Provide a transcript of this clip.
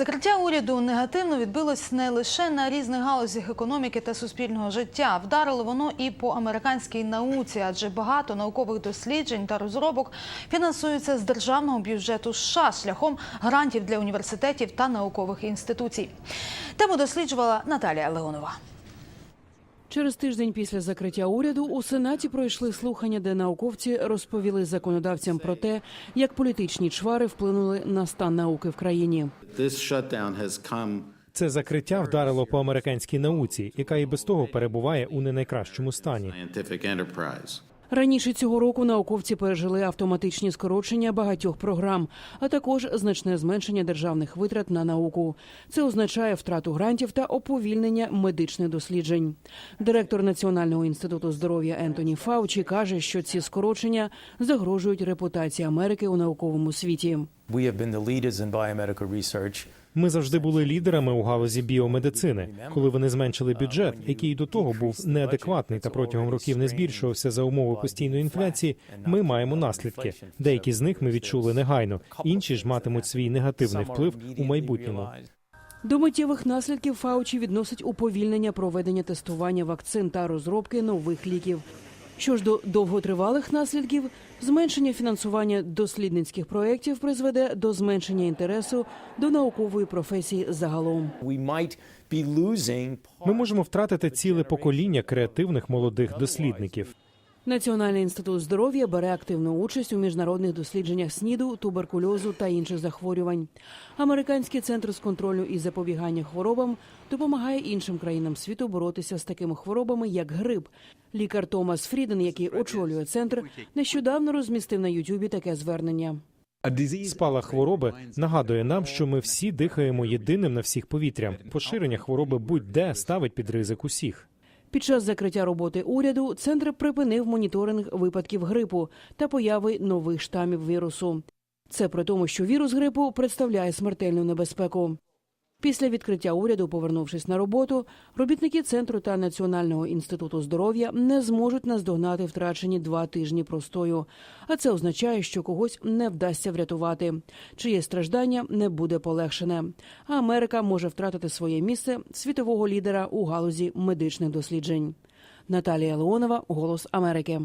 Закриття уряду негативно відбилось не лише на різних галузях економіки та суспільного життя. Вдарило воно і по американській науці, адже багато наукових досліджень та розробок фінансуються з державного бюджету США шляхом грантів для університетів та наукових інституцій. Тему досліджувала Наталія Леонова. Через тиждень після закриття уряду у сенаті пройшли слухання, де науковці розповіли законодавцям про те, як політичні чвари вплинули на стан науки в країні. Це закриття вдарило по американській науці, яка і без того перебуває у не найкращому стані. Раніше цього року науковці пережили автоматичні скорочення багатьох програм, а також значне зменшення державних витрат на науку. Це означає втрату грантів та оповільнення медичних досліджень. Директор Національного інституту здоров'я Ентоні Фаучі каже, що ці скорочення загрожують репутації Америки у науковому світі. We have been the leaders in biomedical research. Ми завжди були лідерами у галузі біомедицини. Коли вони зменшили бюджет, який до того був неадекватний та протягом років не збільшувався за умови постійної інфляції. Ми маємо наслідки. Деякі з них ми відчули негайно, інші ж матимуть свій негативний вплив у майбутньому. До миттєвих наслідків Фаучі відносить уповільнення проведення тестування вакцин та розробки нових ліків. Що ж до довготривалих наслідків, зменшення фінансування дослідницьких проєктів призведе до зменшення інтересу до наукової професії загалом. Ми можемо втратити ціле покоління креативних молодих дослідників. Національний інститут здоров'я бере активну участь у міжнародних дослідженнях СНІДу, туберкульозу та інших захворювань. Американський центр з контролю і запобігання хворобам допомагає іншим країнам світу боротися з такими хворобами, як грип. Лікар Томас Фріден, який очолює центр, нещодавно розмістив на Ютубі таке звернення. Спалах хвороби нагадує нам, що ми всі дихаємо єдиним на всіх повітрям. Поширення хвороби будь-де ставить під ризик усіх. Під час закриття роботи уряду центр припинив моніторинг випадків грипу та появи нових штамів вірусу. Це при тому, що вірус грипу представляє смертельну небезпеку. Після відкриття уряду, повернувшись на роботу, робітники центру та Національного інституту здоров'я не зможуть наздогнати втрачені два тижні простою. А це означає, що когось не вдасться врятувати, чиє страждання не буде полегшене. А Америка може втратити своє місце світового лідера у галузі медичних досліджень. Наталія Леонова, Голос Америки.